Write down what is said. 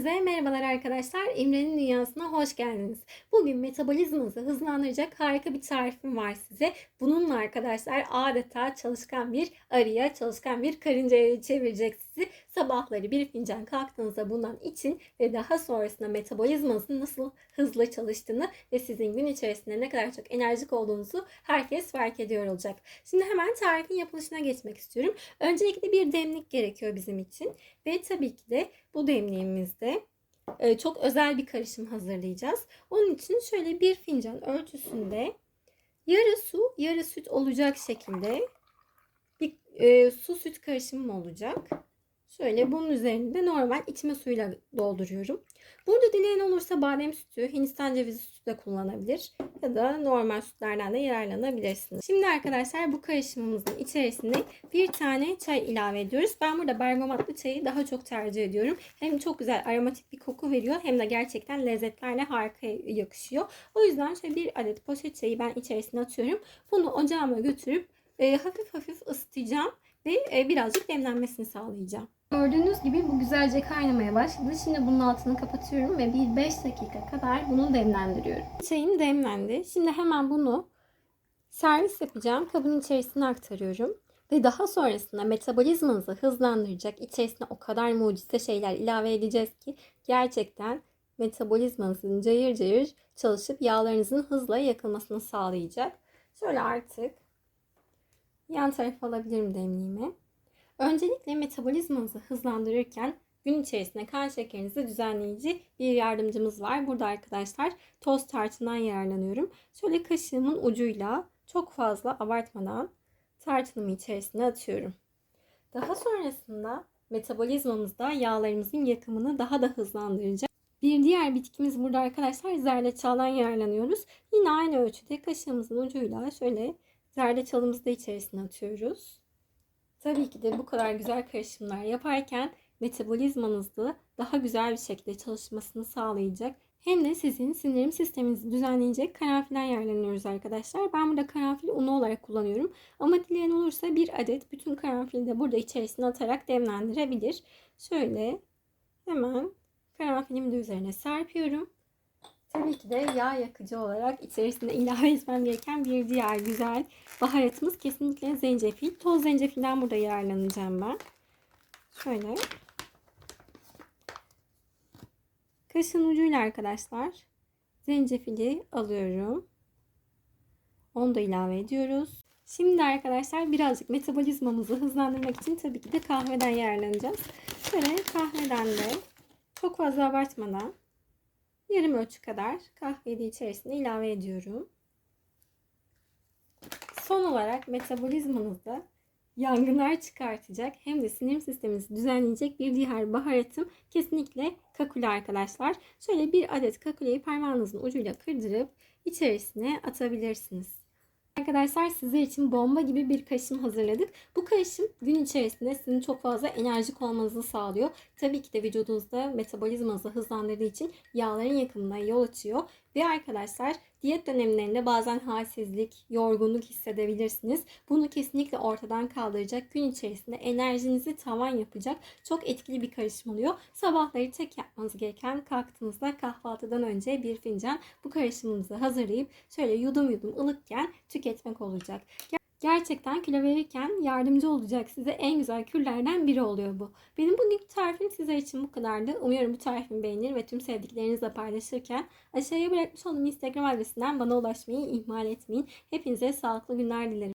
Hepinize merhabalar arkadaşlar. İmre'nin dünyasına hoş geldiniz. Bugün metabolizmanızı hızlandıracak harika bir tarifim var size. Bununla arkadaşlar adeta çalışkan bir arıya, çalışkan bir karıncaya çevirecek sizi. Sabahları bir fincan kalktığınızda bundan için ve daha sonrasında metabolizmanızın nasıl hızlı çalıştığını ve sizin gün içerisinde ne kadar çok enerjik olduğunuzu herkes fark ediyor olacak. Şimdi hemen tarifin yapılışına geçmek istiyorum. Öncelikle bir demlik gerekiyor bizim için. Ve tabii ki de bu demliğimizde e, çok özel bir karışım hazırlayacağız. Onun için şöyle bir fincan ölçüsünde yarı su yarı süt olacak şekilde bir e, su süt karışımım olacak. Şöyle bunun üzerinde normal içme suyuyla dolduruyorum. Burada dileyen olursa badem sütü, hindistan cevizi sütü de kullanabilir. Ya da normal sütlerden de yararlanabilirsiniz. Şimdi arkadaşlar bu karışımımızın içerisine bir tane çay ilave ediyoruz. Ben burada bergamatlı çayı daha çok tercih ediyorum. Hem çok güzel aromatik bir koku veriyor hem de gerçekten lezzetlerle harika yakışıyor. O yüzden şöyle bir adet poşet çayı ben içerisine atıyorum. Bunu ocağıma götürüp e, hafif hafif ısıtacağım ve e, birazcık demlenmesini sağlayacağım. Gördüğünüz gibi bu güzelce kaynamaya başladı. Şimdi bunun altını kapatıyorum ve bir 5 dakika kadar bunu demlendiriyorum. Çayım demlendi. Şimdi hemen bunu servis yapacağım. Kabın içerisine aktarıyorum. Ve daha sonrasında metabolizmanızı hızlandıracak içerisine o kadar mucize şeyler ilave edeceğiz ki gerçekten metabolizmanızın cayır cayır çalışıp yağlarınızın hızla yakılmasını sağlayacak. Şöyle artık yan tarafa alabilirim demliğimi. Öncelikle metabolizmanızı hızlandırırken gün içerisinde kan şekerinizi düzenleyici bir yardımcımız var. Burada arkadaşlar toz tarçından yararlanıyorum. Şöyle kaşığımın ucuyla çok fazla abartmadan tarçınımı içerisine atıyorum. Daha sonrasında metabolizmamızda yağlarımızın yakımını daha da hızlandıracak. Bir diğer bitkimiz burada arkadaşlar zerdeçaldan yararlanıyoruz. Yine aynı ölçüde kaşığımızın ucuyla şöyle zerdeçalımızı da içerisine atıyoruz. Tabii ki de bu kadar güzel karışımlar yaparken metabolizmanızda daha güzel bir şekilde çalışmasını sağlayacak. Hem de sizin sindirim sisteminizi düzenleyecek karanfilden yararlanıyoruz arkadaşlar. Ben burada karanfil unu olarak kullanıyorum. Ama dileyen olursa bir adet bütün karanfili de burada içerisine atarak demlendirebilir. Şöyle hemen karanfilimi de üzerine serpiyorum. Tabii ki de yağ yakıcı olarak içerisinde ilave etmem gereken bir diğer güzel baharatımız kesinlikle zencefil. Toz zencefilden burada yararlanacağım ben. Şöyle. Kaşın ucuyla arkadaşlar zencefili alıyorum. Onu da ilave ediyoruz. Şimdi arkadaşlar birazcık metabolizmamızı hızlandırmak için tabii ki de kahveden yararlanacağız. Şöyle kahveden de çok fazla abartmadan yarım ölçü kadar kahveyi içerisine ilave ediyorum. Son olarak metabolizmanızda yangınlar çıkartacak hem de sinir sisteminizi düzenleyecek bir diğer baharatım kesinlikle kakule arkadaşlar. Şöyle bir adet kakuleyi parmağınızın ucuyla kırdırıp içerisine atabilirsiniz. Arkadaşlar sizler için bomba gibi bir karışım hazırladık. Bu karışım gün içerisinde sizin çok fazla enerjik olmanızı sağlıyor. Tabii ki de vücudunuzda metabolizmanızı hızlandırdığı için yağların yakımına yol açıyor. Ve arkadaşlar diyet dönemlerinde bazen halsizlik, yorgunluk hissedebilirsiniz. Bunu kesinlikle ortadan kaldıracak, gün içerisinde enerjinizi tavan yapacak çok etkili bir karışım oluyor. Sabahları tek yapmanız gereken kalktığınızda kahvaltıdan önce bir fincan bu karışımınızı hazırlayıp şöyle yudum yudum ılıkken tüketmek olacak. Gerçekten kilo verirken yardımcı olacak size en güzel kürlerden biri oluyor bu. Benim bugünkü tarifim sizler için bu kadardı. Umuyorum bu tarifimi beğenir ve tüm sevdiklerinizle paylaşırken aşağıya bırakmış olduğum Instagram adresinden bana ulaşmayı ihmal etmeyin. Hepinize sağlıklı günler dilerim.